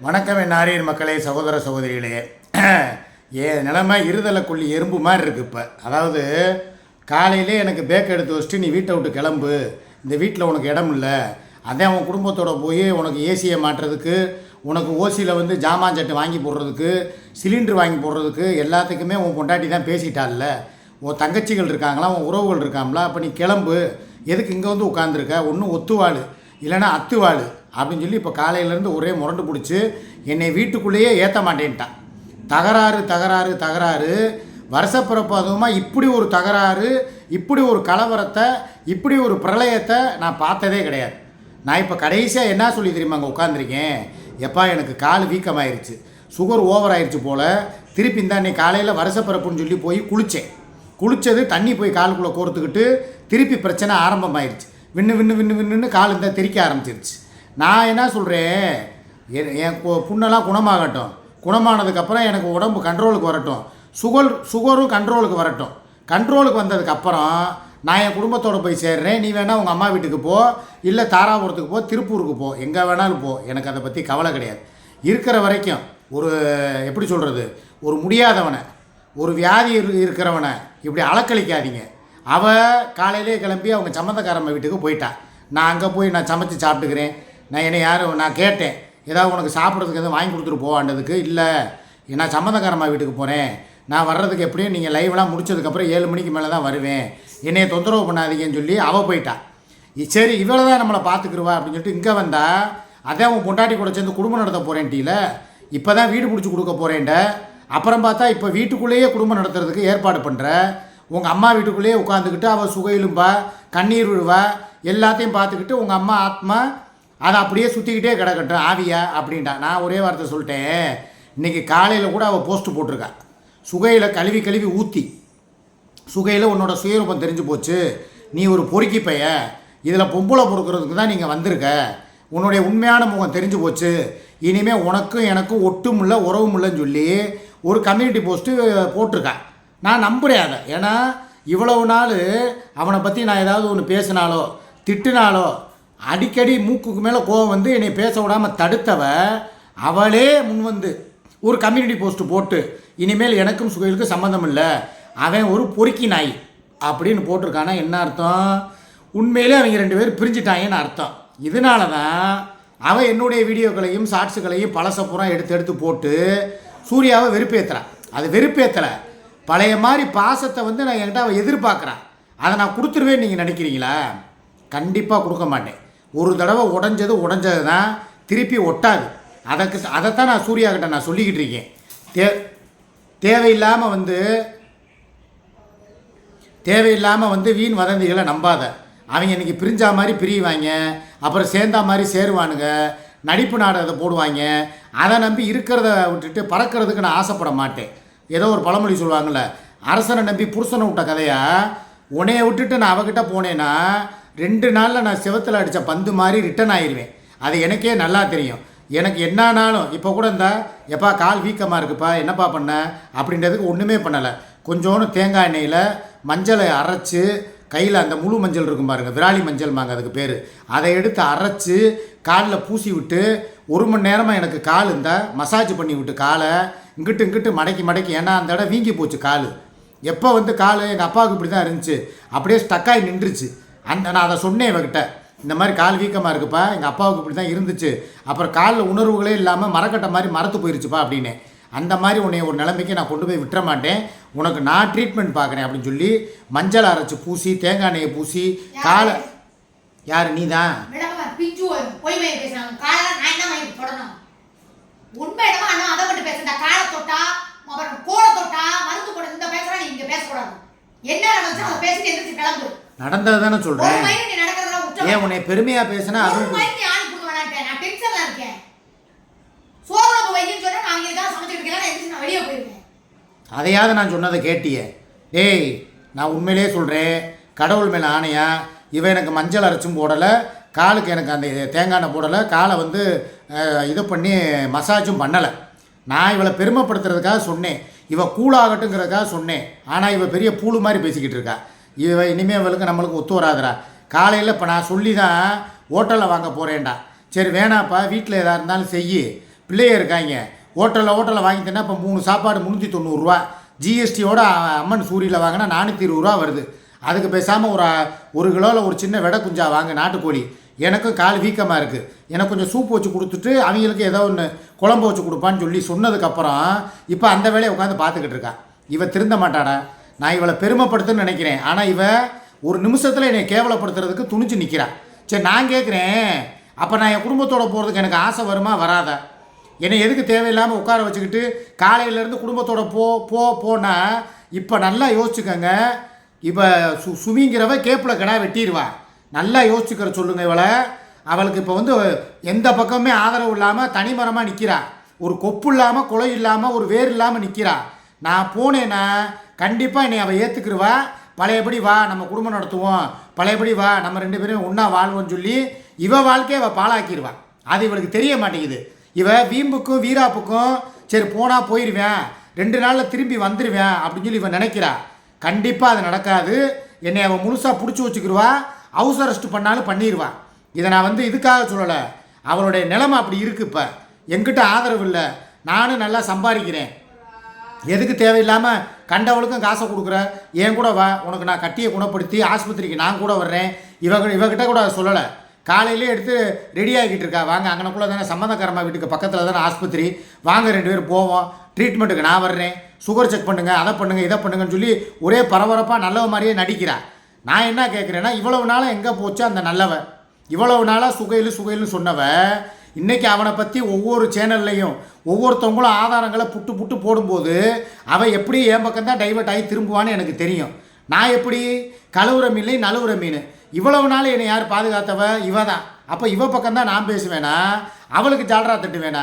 வணக்கம் என் ஆரியர் மக்களே சகோதர சகோதரிகளே. என் நிலமை இருதலை எறும்பு மாதிரி இருக்குது இப்போ. அதாவது காலையிலே எனக்கு பேக் எடுத்து வச்சுட்டு நீ வீட்டை விட்டு கிளம்பு. இந்த வீட்டில் உனக்கு இடம் இல்லை. அதே உன் குடும்பத்தோட போய் உனக்கு ஏசியை மாட்டுறதுக்கு உனக்கு ஓசியில் வந்து ஜாமான் சட்டு வாங்கி போடுறதுக்கு சிலிண்டர் வாங்கி போடுறதுக்கு எல்லாத்துக்குமே உன் பொண்டாட்டி தான் பேசிட்டால உன் தங்கச்சிகள் இருக்காங்களா? உன் உறவுகள் இருக்காங்களா? அப்போ நீ கிளம்பு. எதுக்கு இங்கே வந்து உட்காந்துருக்க ஒன்றும் ஒத்துவாள். இல்லைன்னா அத்துவாள் அப்படின்னு சொல்லி இப்போ காலையிலேருந்து ஒரே முரண்டு பிடிச்சி என்னை வீட்டுக்குள்ளேயே ஏற்ற மாட்டேன்ட்டான் தகராறு தகராறு தகராறு. வருஷப்பிறப்பு அதுவுமா இப்படி ஒரு தகராறு இப்படி ஒரு கலவரத்தை இப்படி ஒரு பிரளயத்தை நான் பார்த்ததே கிடையாது. நான் இப்போ கடைசியாக என்ன சொல்லி தெரியுமா அங்கே உட்காந்துருக்கேன் எப்பா எனக்கு கால் வீக்கமாயிருச்சு. சுகர் ஓவர் ஆயிடுச்சு போல். திருப்பி இந்த அன்னைக்கு காலையில் வருஷப்பிறப்புன்னு சொல்லி போய் குளித்தேன் குளித்தது தண்ணி போய் காலுக்குள்ளே கோர்த்துக்கிட்டு திருப்பி பிரச்சனை ஆரம்பமாயிருச்சு. விண்ணு விண்ணு விண்ணு விண்ணுன்னு கால் இந்த தெறிக்க ஆரம்பிச்சிருச்சு. நான் என்ன சொல்கிறேன் என் என் புண்ணெல்லாம் குணமாகட்டும். குணமானதுக்கப்புறம் எனக்கு உடம்பு கண்ட்ரோலுக்கு வரட்டும். சுகர் சுகரும் கண்ட்ரோலுக்கு வரட்டும். கண்ட்ரோலுக்கு வந்ததுக்கப்புறம் நான் என் குடும்பத்தோடு போய் சேர்றேன். நீ வேணால் உங்கள் அம்மா வீட்டுக்கு போ. இல்லை தாராபுரத்துக்கு போ. திருப்பூருக்கு போ. எங்கே வேணாலும் போ. எனக்கு அதை பற்றி கவலை கிடையாது. இருக்கிற வரைக்கும் ஒரு எப்படி சொல்கிறது ஒரு முடியாதவனை ஒரு வியாதி இரு- இருக்கிறவனை இப்படி அலக்கழிக்காதீங்க. அவள் காலையிலே கிளம்பி அவங்க சம்மந்தக்காரம்ம வீட்டுக்கு போயிட்டா. நான் அங்கே போய் நான் சமைச்சு சாப்பிட்டுக்கிறேன். நான் என்னை யாரும் நான் கேட்டேன். ஏதாவது உனக்கு சாப்பிட்றதுக்கு எதுவும் வாங்கி கொடுத்துட்டு போவாண்டதுக்கு இல்லை. நான் சம்மந்தக்காரம்மா வீட்டுக்கு போகிறேன் நான் வர்றதுக்கு எப்படியும் நீங்கள் லைவ்லாம் முடிச்சதுக்கப்புறம் ஏழு மணிக்கு மேலே தான் வருவேன். என்னைய தொந்தரவு பண்ணாதீங்கன்னு சொல்லி அவள் போயிட்டா. சரி இவளை தான் நம்மளை பார்த்துக்குருவா அப்படின்னு சொல்லிட்டு இங்கே வந்தால் அதான் உன் பொண்டாட்டி கூட சேர்ந்து குடும்பம் நடத்த போகிறேன்ட்டில இப்போ தான் வீடு பிடிச்சி கொடுக்க போகிறேன்ட அப்புறம் பார்த்தா இப்போ வீட்டுக்குள்ளேயே குடும்பம் நடத்துறதுக்கு ஏற்பாடு பண்ணுற உங்கள் அம்மா வீட்டுக்குள்ளேயே உட்காந்துக்கிட்டு அவள் சுகையிலும்பா கண்ணீர் விழுவா எல்லாத்தையும் பார்த்துக்கிட்டு உங்கள் அம்மா ஆத்மா அதை அப்படியே சுற்றிக்கிட்டே கிடக்கட்டும். ஆவியா? அப்படின்ட்டா நான் ஒரே வார்த்தை சொல்லிட்டேன். இன்றைக்கி காலையில் கூட அவள் போஸ்ட்டு போட்டிருக்கா. சுகையில் கழுவி கழுவி ஊற்றி சுகையில் உன்னோட சுயரூபம் தெரிஞ்சு போச்சு. நீ ஒரு பொறுக்கி பைய. இதில் பொம்பளை பொறுக்கிறதுக்கு தான் நீங்கள் வந்திருக்க. உன்னுடைய உண்மையான முகம் தெரிஞ்சு போச்சு. இனிமேல் உனக்கும் எனக்கும் ஒட்டும் இல்லை உறவும் இல்லைன்னு சொல்லி ஒரு கம்யூனிட்டி போஸ்ட்டு போட்டிருக்கேன் நான் நம்புகிறேன் அதை. ஏன்னா இவ்வளவு நாள் அவனை பற்றி நான் ஏதாவது ஒன்று பேசினாலோ திட்டினாலோ அடிக்கடி மூக்குக்கு மேலே கோவம் வந்து என்னை பேச விடாமல் தடுத்தவ அவளே முன் வந்து ஒரு கம்யூனிட்டி போஸ்ட்டு போட்டு இனிமேல் எனக்கும் சுகைலுக்கும் சம்மந்தம் இல்லை அவன் ஒரு பொறுக்கி நாய் அப்படின்னு போட்டிருக்கானா என்ன அர்த்தம்? உண்மையிலே அவங்க ரெண்டு பேரும் பிரிஞ்சிட்டாங்கன்னு அர்த்தம். இதனால தான் அவன் என்னுடைய வீடியோக்களையும் ஷார்ட்ஸுகளையும் பழசப்புறம் எடுத்து எடுத்து போட்டு சூர்யாவை வெறுப்பேற்றுறான் அது வெறுப்பேற்றலை பழைய மாதிரி பாசத்தை வந்து நான் என்கிட்ட அவள் எதிர்பார்க்குறான். அதை நான் கொடுத்துருவேன்னு நீங்கள் நினைக்கிறீங்களா? கண்டிப்பாக கொடுக்க மாட்டேன். ஒரு தடவை உடஞ்சது உடஞ்சது தான் திருப்பி ஒட்டாது. அதற்கு அதைத்தான் நான் சூர்யா கிட்ட நான் சொல்லிக்கிட்டு இருக்கேன். தே தேவையில்லாமல் வந்து தேவையில்லாமல் வந்து வீண் வதந்திகளை நம்பாத. அவங்க இன்னைக்கு பிரிஞ்சா மாதிரி பிரியுவாங்க அப்புறம் சேர்ந்தா மாதிரி சேருவானுங்க நடிப்பு நாடகத்தை போடுவாங்க அதை நம்பி இருக்கிறத விட்டுட்டு பறக்கிறதுக்கு நான் ஆசைப்பட மாட்டேன். ஏதோ ஒரு பழமொழி சொல்லுவாங்கள்ல அரசனை நம்பி புருஷனை விட்ட கதையா? உன்னைய விட்டுட்டு நான் அவகிட்ட போனேன்னா ரெண்டு நாளில் நான் செவத்தில் அடித்த பந்து மாதிரி ரிட்டர்ன் ஆயிடுவேன் அது எனக்கே நல்லா தெரியும். எனக்கு என்னானாலும் இப்போ கூட இருந்தா எப்பா கால் வீக்கமாக இருக்குப்பா என்னப்பா பண்ண? அப்படின்றதுக்கு ஒன்றுமே பண்ணலை. கொஞ்சோண்டு தேங்காய் எண்ணெயில் மஞ்சளை அரைச்சி கையில் அந்த முழு மஞ்சள் இருக்கும் பாருங்க விராலி மஞ்சள் மாங்க அதுக்கு பேர். அதை எடுத்து அரைச்சி காலில் பூசி விட்டு ஒரு மணி நேரமாக எனக்கு கால் இந்த மசாஜ் பண்ணி விட்டு காலை இங்கிட்டு இங்கிட்டு மடக்கி மடக்கி ஏன்னா அந்த இடம் வீங்கி போச்சு கால். எப்போ வந்து கால் எங்கள் அப்பாவுக்கு இப்படி தான் இருந்துச்சு. அப்படியே ஸ்டக்காகி நின்றுச்சு. அந்த நான் அதை சொன்னேன் இவகிட்ட. இந்த மாதிரி கால் வீக்கமாக இருக்குப்பா எங்கள் அப்பாவுக்கு இப்படி தான் இருந்துச்சு. அப்புறம் காலில் உணர்வுகளே இல்லாமல் மரக்கட்டை மாதிரி மரத்து போயிருச்சுப்பா அப்படின்னு அந்த மாதிரி உன்னை ஒரு நிலைமைக்கு நான் கொண்டு போய் விட்டுற மாட்டேன் உனக்கு நான் ட்ரீட்மெண்ட் பார்க்குறேன் அப்படின்னு சொல்லி மஞ்சள் அரைச்சி பூசி தேங்காய் எண்ணெயை பூசி காலை யார்? நீ தான் நடந்தது தானே நடக்கிறதுல ஏன் உன்னை பெருமையாக பேசினா அதுவும் மயிறு நீ ஆணி கொடுக்க வேணான்ட்டேன் நான் டென்ஷன்ல இருக்கேன் சோறு சொன்னா நான் தான் சமைச்சிட்டு இருக்கேன் நான் வெளியே போயிருக்கேன். அதையாவது நான் சொன்னதை கேட்டியே. டேய் நான் உண்மையிலே சொல்கிறேன் கடவுள் மேலே ஆணையா? இவன் எனக்கு மஞ்சள் அரைச்சும் போடலை காலுக்கு எனக்கு அந்த தேங்காய் எண்ணெய் போடலை காலை வந்து இது பண்ணி மசாஜும் பண்ணலை. நான் இவளை பெருமைப்படுத்துறதுக்காக சொன்னேன். இவள் கூலாகட்டுங்கிறதுக்காக சொன்னேன். ஆனால் இவள் பெரிய பூலு மாதிரி பேசிக்கிட்டு இருக்கா. இவ இனிமேல் இவளுக்கு நம்மளுக்கு ஒத்து வராதுடா. காலையில் இப்போ நான் சொல்லி தான் ஹோட்டலில் வாங்க போகிறேன்டா சரி வேணாப்பா வீட்டில் எதாக இருந்தாலும் செய் பிள்ளைய இருக்காங்க. ஹோட்டலில் ஹோட்டலில் வாங்கி தின்னா இப்போ மூணு சாப்பாடு முந்நூற்றி தொண்ணூறுரூவா ஜிஎஸ்டியோட அம்மன் சூரியில் வாங்கினா நானூற்றி இருபது ரூபா வருது. அதுக்கு பேசாமல் ஒரு ஒரு கிலோவில் ஒரு சின்ன வெடை குஞ்சா வாங்க நாட்டுக்கோழி. எனக்கும் கால் வீக்கமாக இருக்குது எனக்கு கொஞ்சம் சூப் வச்சு கொடுத்துட்டு அவங்களுக்கு ஏதோ ஒன்று குழம்பு வச்சு கொடுப்பான்னு சொல்லி சொன்னதுக்கப்புறம் இப்போ அந்த வேலையை உட்காந்து பார்த்துக்கிட்டு இருக்கா. இவன் திருந்த மாட்டாடா. நான் இவளை பெருமைப்படுத்துன்னு நினைக்கிறேன். ஆனால் இவன் ஒரு நிமிஷத்தில் என்னை கேவலப்படுத்துறதுக்கு துணிச்சு நிற்கிறா சரி நான் கேட்குறேன் அப்போ நான் என் குடும்பத்தோட போகிறதுக்கு எனக்கு ஆசை வருமா? வராதா? என்னை எதுக்கு தேவையில்லாமல் உட்கார வச்சுக்கிட்டு காலையிலேருந்து குடும்பத்தோட போ போ போனால் இப்போ நல்லா யோசிச்சுக்கோங்க. இப்போ சு சுமிங்கிறவ கேப்பில் கடா வெட்டிடுவா. நல்லா யோசிச்சுக்கிற சொல்லுங்க இவளை. அவளுக்கு இப்போ வந்து எந்த பக்கமுமே ஆதரவு இல்லாமல் தனிமரமாக நிற்கிறா ஒரு கொப்பு இல்லாமல் குலை இல்லாமல் ஒரு வேர் இல்லாமல் நிற்கிறா நான் போனேன்னா கண்டிப்பாக என்னை அவள் ஏற்றுக்கிடுவா பழையபடி வா நம்ம குடும்பம் நடத்துவோம். பழையபடி வா நம்ம ரெண்டு பேரும் ஒன்றா வாழ்வோம்னு சொல்லி இவ வாழ்க்கையை அவள் பாழாக்கிடுவா அது இவளுக்கு தெரிய மாட்டேங்குது. இவன் வீம்புக்கும் வீராப்புக்கும் சரி போனால் போயிடுவேன் ரெண்டு நாளில் திரும்பி வந்துடுவேன் அப்படின்னு சொல்லி இவன் நினைக்கிறா. கண்டிப்பாக அது நடக்காது. என்னை அவன் முழுசாக பிடிச்சி வச்சுக்கிடுவா ஹவுஸ் அரெஸ்ட் பண்ணாலும் பண்ணிடுவா இதை நான் வந்து இதுக்காக சொல்லலை. அவளுடைய நிலைமை அப்படி இருக்கு இப்போ. என்கிட்ட ஆதரவு இல்லை. நானும் நல்லா சம்பாதிக்கிறேன். எதுக்கு தேவையில்லாமல் கண்டவளுக்கும் காசை கொடுக்குற? என் கூட வா. உனக்கு நான் கட்டியை குணப்படுத்தி ஆஸ்பத்திரிக்கு நான் கூட வர்றேன். இவங்க இவகிட்ட கூட அதை சொல்லலை. காலையிலே எடுத்து ரெடி ஆகிட்டு இருக்கா. வாங்க அங்கனக்குள்ளே தானே சம்மந்தக்காரம்மா வீட்டுக்கு பக்கத்தில் தானே ஆஸ்பத்திரி. வாங்க ரெண்டு பேரும் போவோம். ட்ரீட்மெண்ட்டுக்கு நான் வர்றேன். சுகர் செக் பண்ணுங்கள் அதை பண்ணுங்கள் இதை பண்ணுங்கன்னு சொல்லி ஒரே பரபரப்பாக நல்லவ மாதிரியே நடிக்கிறா. நான் என்ன கேட்குறேன்னா இவ்வளவு நாளாக எங்கே போச்சு அந்த நல்லவ? இவ்வளவு நாளாக சுகையில் சுகையில்னு சொன்னவ இன்றைக்கி அவனை பற்றி ஒவ்வொரு சேனல்லையும் ஒவ்வொருத்தவங்களும் ஆதாரங்களை புட்டு புட்டு போடும்போது அவன் எப்படி என் பக்கம் தான் டைவர்ட் ஆகி திரும்புவான்னு எனக்கு தெரியும். நான் எப்படி? கழுவுற மீன் நழுவுற மீன். இவ்வளவு நாள் என்னை யார் பாதுகாத்தவ? இவ தான் அப்போ இவ பக்கம்தான் நான் பேசுவேனா? அவளுக்கு ஜால்ரா தட்டு வேணா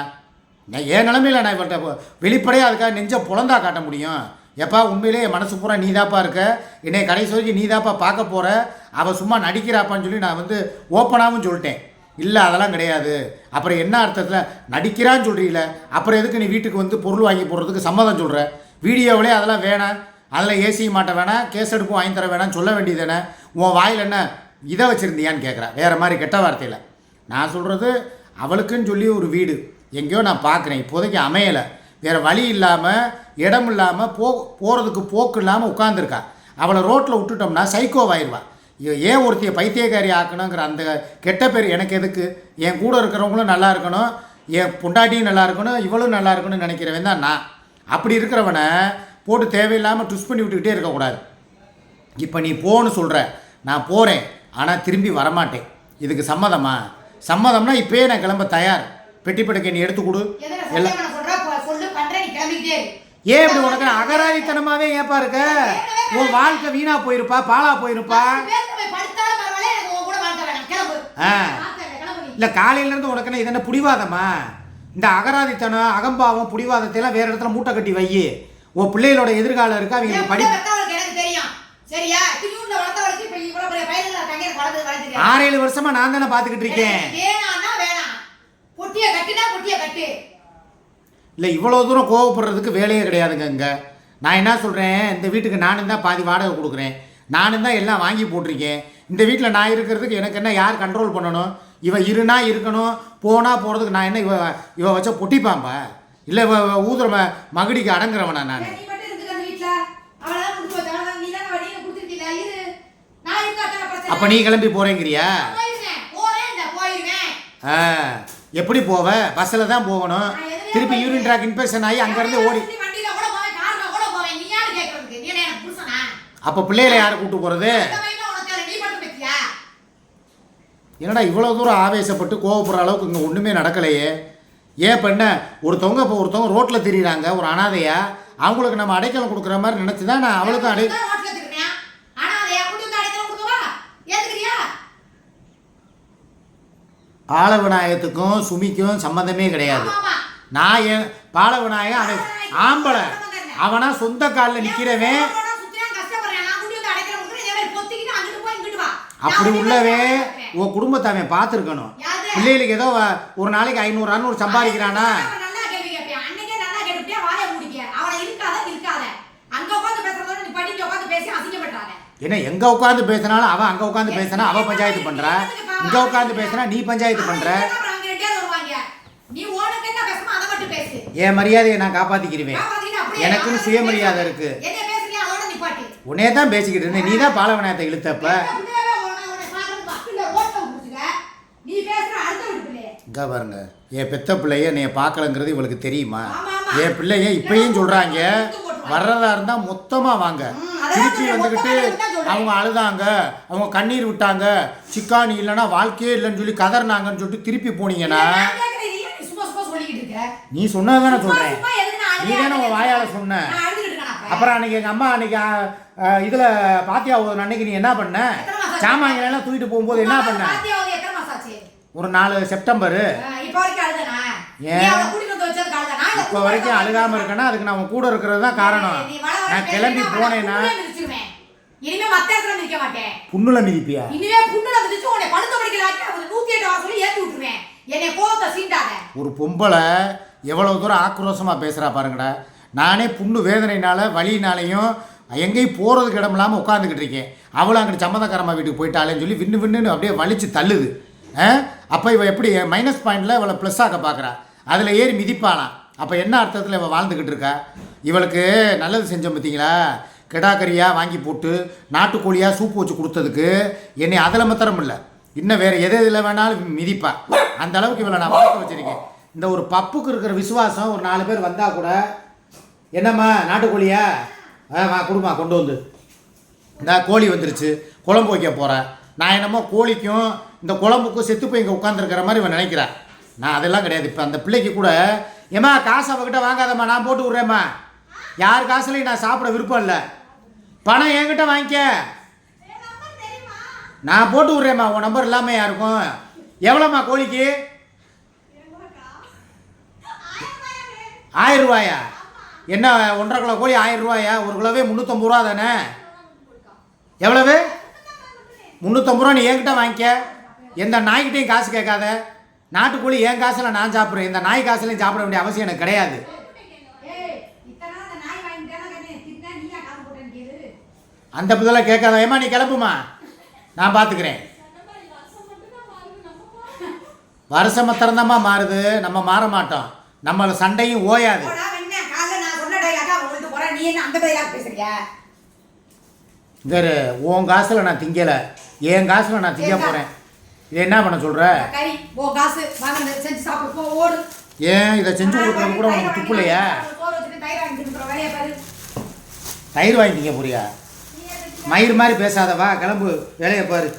நான் என் நிலமையில நான் இவள்கிட்ட வெளிப்படையாக அதுக்காக நெஞ்ச புலந்தா காட்ட முடியும். எப்பா உண்மையிலே என் மனசு பூரா நீதாப்பா இருக்க? என்னை கடைசி வரைக்கும் நீதாப்பா பார்க்க போகிற அவள் சும்மா நடிக்கிறாப்பான்னு சொல்லி நான் வந்து ஓப்பனாகவும் சொல்லிட்டேன். இல்லை அதெல்லாம் கிடையாது. அப்புறம் என்ன அர்த்தத்தில் நடிக்கிறான்னு சொல்கிறீங்கள அப்புறம் எதுக்கு நீ வீட்டுக்கு வந்து பொருள் வாங்கி போடுறதுக்கு சம்மதம் சொல்கிற வீடியோவிலே அதெல்லாம் வேணாம். அதில் ஏசி மாட்ட வேணாம் கேஸ் எடுப்பும் வாங்கி தர வேணாம்னு சொல்ல வேண்டியது தானே உன் வாயில் என்ன? இதை வச்சுருந்தியான்னு கேட்குறா. வேறு மாதிரி கெட்ட வார்த்தையில். நான் சொல்கிறது அவளுக்குன்னு சொல்லி ஒரு வீடு. எங்கேயோ நான் பார்க்குறேன். இப்போதைக்கு அமையலை. வேறு வழி இல்லாமல் இடம் இல்லாமல் போ போகிறதுக்கு போக்கு இல்லாமல் உட்காந்துருக்கா அவளை ரோட்டில் விட்டுட்டோம்னா சைக்கோவாயிருவா இவ ஏன் ஒருத்திய பைத்தியக்காரி ஆக்கணுங்கிற அந்த கெட்ட பேர் எனக்கு எதுக்கு? என் கூட இருக்கிறவங்களும் நல்லா இருக்கணும். என் பொண்டாட்டியும் நல்லா இருக்கணும். இவளும் நல்லா இருக்கணும்னு நினைக்கிறவன் தான் நான். அப்படி இருக்கிறவனை போட்டு தேவையில்லாமல் ட்விஸ்ட் பண்ணி விட்டுக்கிட்டே இருக்கக்கூடாது. இப்போ நீ போன்னு சொல்கிற நான் போகிறேன் ஆனால் திரும்பி வரமாட்டேன். இதுக்கு சம்மதமா? சம்மதம்னா இப்பயே நான் கிளம்ப தயார். பெட்டி படுக்கை நீ எடுத்து கொடு. எல்லாம். ஏன் இப்படி உனக்கு அகராதித்தனமாவே ஏப்பா இருக்க? உன் வாழ்க்கை வீணா போயிருப்பா பாலா போயிருப்பா. ஆ. இல்லை காலையிலேருந்து உனக்கு என்ன இது என்ன புடிவாதமா? இந்த அகராதித்தனம் அகம்பாவம் புடிவாதத்தை எல்லாம் வேற இடத்துல மூட்டை கட்டி வை. உன் பிள்ளைகளோட எதிர்காலம் இருக்கு? அவங்க படி பெத்தவளுக்கு எனக்கு தெரியும். சரியா? திடீர்னு வளர்த்தவளுக்கு இப்ப இவ்வளவு பெரிய பையன்ல இருக்காங்க, எனக்கு வளர்த்தது வளர்த்துக்க. ஆறு ஏழு வருஷமா நான் தானே பார்த்துக்கிட்டு இருக்கேன். இல்லை இவ்வளோ தூரம் கோவப்படுறதுக்கு வேலையே கிடையாதுங்க இங்கே நான் என்ன சொல்கிறேன் இந்த வீட்டுக்கு நானும் தான் பாதி வாடகை கொடுக்குறேன். நானும் தான் எல்லாம் வாங்கி போட்டிருக்கேன். இந்த வீட்டில் நான் இருக்கிறதுக்கு எனக்கு என்ன யார் கண்ட்ரோல் பண்ணணும்? இவ இருனா இருக்கணும் போனா போகிறதுக்கு நான் என்ன இவ இவ வச்ச பொட்டிப்பாம்பா இல்லை ஊதுற மகுடிக்கு அடங்குறவனா நான். அப்போ நீ கிளம்பி போகிறேங்கிறியா. ஆ. எப்படி போவ? பஸ்ஸில் தான் போகணும். திருப்பி யூரின் ட்ராக் இன்ஃபெக்ஷன் ஆகி அங்கேருந்து ஓடி? அப்போ பிள்ளைகளை யாரை கூட்டு போகிறது? என்னடா இவ்வளோ தூரம் ஆவேசப்பட்டு கோவப்படுற அளவுக்கு இங்கே ஒன்றுமே நடக்கலையே. ஏன் இப்போ என்ன ஒருத்தவங்க இப்போ ஒருத்தவங்க ரோட்டில் திரியிறாங்க ஒரு அனாதையா அவங்களுக்கு நம்ம அடைக்கலம் கொடுக்குற மாதிரி நினச்சி தான் நான் அவளுக்கும் அடை? ஏத்துக்கிறியா? ஆலவிநாயகத்துக்கும் சுமிக்கும் சம்மந்தமே கிடையாது. நான் என் பாலவிநாயகம் அவன் ஆம்பளை அவனா சொந்த காலில் நிற்கிறவன். அப்படி உள்ளவே. உன் குடும்பத்தை அவன் பார்த்துருக்கணும்? பிள்ளைகளுக்கு ஏதோ ஒரு நாளைக்கு ஐநூறு அறநூறு சம்பாதிக்கிறானா. என்ன எங்க உட்காந்து பேசினாலும் அவன் அங்க உட்காந்து பேசினா அவ பஞ்சாயத்து பண்றா? இங்க உட்காந்து பேசினா நீ பஞ்சாயத்து பண்ற? என் மரியாதையை நான் அப்படியே எனக்குன்னு சுயமரியாதை. இருக்கு. உன்னையே தான் பேசிக்கிட்டு இருந்தேன். நீ தான் பாலவனத்தை இழுத்தப்ப பிள்ளையவே உன்னை- உன்னை பார்க்கணும் பக்கத்துல ரோட்ல விட்டுச்சுங்க. நீ பேசுற அடுத்த வீட்டு பிள்ளைய. இங்க பாருங்க. என் பெத்த பிள்ளைய என்னைய பார்க்கலங்கிறது இவளுக்கு தெரியுமா. என் பிள்ளைய இப்பயும் சொல்றாங்க. வர்றதா இருந்தா மொத்தமா வாங்க. திருச்சி வந்துக்கிட்டு தான். அவங்க அழுதாங்க. அவங்க கண்ணீர் விட்டாங்க. சிக்கானி இல்லைன்னா வாழ்க்கையே இல்லைன்னு சொல்லி கதறினாங்கன்னு சொல்லிட்டு திருப்பி போனீங்கன்னா நீ சும்மா சொல்லிக்கிட்டு இருக்க? நீ நீ தானே உன் வாயால. சொன்ன? அப்புறம் அன்னைக்கு எங்க அம்மா அன்னைக்கு இதுல பாத்தியா அன்னைக்கு நீ என்ன பண்ண? எத்தனை மாசம் சாமான்கள் எல்லாம் தூக்கிட்டு போகும்போது என்ன பண்ண பாத்தியா வந்து எத்தனை மாசம் ஆச்சு? ஒரு நாலு செப்டம்பர்? ஏன்? இப்போ வரைக்கும் அழுகாம இருக்கேன்னா அதுக்கு நான் உன் கூட இருக்கிறது தான் காரணம். நான் கிளம்பி போனேன்னா புண்ணுல மிதிச்சிருவேன். இனிமே மத்த இடத்துல மிதிக்க மாட்டேன். புண்ணுல மிதிப்பியா? இனிமே புண்ணுல மிதிச்சு உன்னை படுத்த படிக்கல ஆக்கி அவனை நூத்தி எட்டு வர சொல்லி ஏத்தி விட்டுருவேன். என்னை கோவத்தை சீண்டாத. ஒரு பொம்பளை எவ்வளவு தூரம் ஆக்ரோஷமா பேசுறா பாருங்கடா. நானே புண்ணு வேதனைனால வலினாலையும் எங்கேயும் போகிறதுக்கு இடம் இல்லாமல் உட்காந்துக்கிட்டு இருக்கேன். அவளும் அங்கிட்டு சம்மந்தக்காரம்மா வீட்டுக்கு போயிட்டாளேன்னு சொல்லி விண்ணு விண்ணுன்னு அப்படியே வலிச்சு தள்ளுது. அப்போ இவள் எப்படி மைனஸ் பாயிண்டில் இவளை ப்ளஸ் ஆக்க பார்க்குறா அதில் ஏறி மிதிப்பாளாம் அப்போ என்ன அர்த்தத்தில் இவள் வாழ்ந்துக்கிட்டு இருக்கா? இவளுக்கு நல்லது செஞ்சோம் பார்த்தீங்களா? கிடாக்கறியாக வாங்கி போட்டு நாட்டுக்கோழியாக சூப்பு வச்சு கொடுத்ததுக்கு என்னை அதில் மாத்திரம் இல்லை இன்னும் வேறு எது எதில் வேணாலும் மிதிப்பா. அந்த அளவுக்கு இவளை நான் பார்த்து வச்சிருக்கேன். இந்த ஒரு பப்புக்கு இருக்கிற விசுவாசம் ஒரு நாலு பேர் வந்தால் கூட என்னம்மா நாட்டுக்கோழியா? வா கொடுமா கொண்டு வந்து. இந்த கோழி வந்துருச்சு. குழம்பு வைக்க போகிறேன் நான் என்னமோ கோழிக்கும் இந்த குழம்புக்கும் செத்து போய் இங்கே உட்காந்துருக்கிற மாதிரி இவன் நினைக்கிறான் நான் அதெல்லாம் கிடையாது. இப்போ அந்த பிள்ளைக்கு கூட ஏம்மா காசு அவகிட்ட வாங்காதம்மா நான் போட்டு விட்றேம்மா. யார் காசுலையும் நான் சாப்பிட விருப்பம் இல்லை. பணம் என்கிட்ட வாங்கிக்க. நான் போட்டு விட்றேம்மா உன் நம்பர் இல்லாமல் யாருக்கும் எவ்வளோம்மா கோழிக்கு? ஆயிரம் ரூபாயா? என்ன ஒன்றரை கிலோ கோழி ஆயிரம் ரூபாயா? ஒரு கிலோவே முந்நூற்றம்பது ரூபா தானே? எவ்வளவு? முந்நூற்றம்பது ரூபா நீ என்கிட்ட வாங்கிக்க. எந்த நாய்கிட்டையும் காசு கேட்காத. நாட்டுக்கோழி என் காசில் நான் சாப்பிட்றேன்? இந்த நாய் காசுலையும் சாப்பிட வேண்டிய அவசியம் எனக்கு கிடையாது. அந்த பதிலாக கேட்காத. ஏமா நீ கிளம்புமா? நான் பார்த்துக்கிறேன் வருஷம் மாத்திரம்தாம்மா மாறுது. நம்ம மாற மாட்டோம். நம்மள சண்டையும் ஓயாது. இரு, உன் காசில் நான் திங்கலை. என் காசில் நான் திங்க போகிறேன் இது என்ன பண்ண சொல்கிற கறி ஓ காசு வாங்க செஞ்சு சாப்பிடு போ ஓடு. ஏன் இதை செஞ்சு கொடுக்குறது கூட உனக்கு துப்பு இல்லையா தயிர் வாங்கிட்டு இருக்கிற வேலையை பாரு. தயிர் வாங்கி திங்க போறியா மயிர் மாதிரி பேசாத வா கிளம்பு வேலையை பாரு.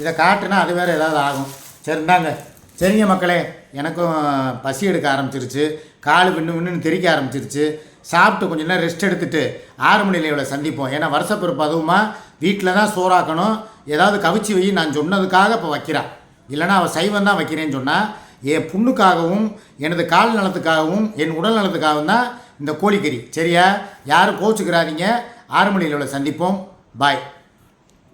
இதை காட்டுனா அது வேறு ஏதாவது ஆகும். சரி இந்தாங்க. சரிங்க மக்களே எனக்கும் பசி எடுக்க ஆரம்பிச்சிருச்சு. கால் விண்ணு விண்ணுன்னு தெறிக்க ஆரம்பிச்சிருச்சு. சாப்பிட்டு கொஞ்ச நேரம் ரெஸ்ட் எடுத்துட்டு ஆறு மணியில் இவளை சந்திப்போம். ஏன்னா வருஷப்பிறப்பு அதுவுமா வீட்டில் தான் சோறாக்கணும். ஏதாவது கவிச்சு வை நான் சொன்னதுக்காக இப்போ வைக்கிறான் இல்லைன்னா அவள் சைவம் தான் வைக்கிறேன்னு சொன்னால் என் புண்ணுக்காகவும் எனது கால் நலத்துக்காகவும் என் உடல் நலத்துக்காகவும் தான் இந்த கோழிக்கறி. சரியா? யாரும் கோச்சுக்கிறாதீங்க ஆறு மணியில் இவளை சந்திப்போம். பாய்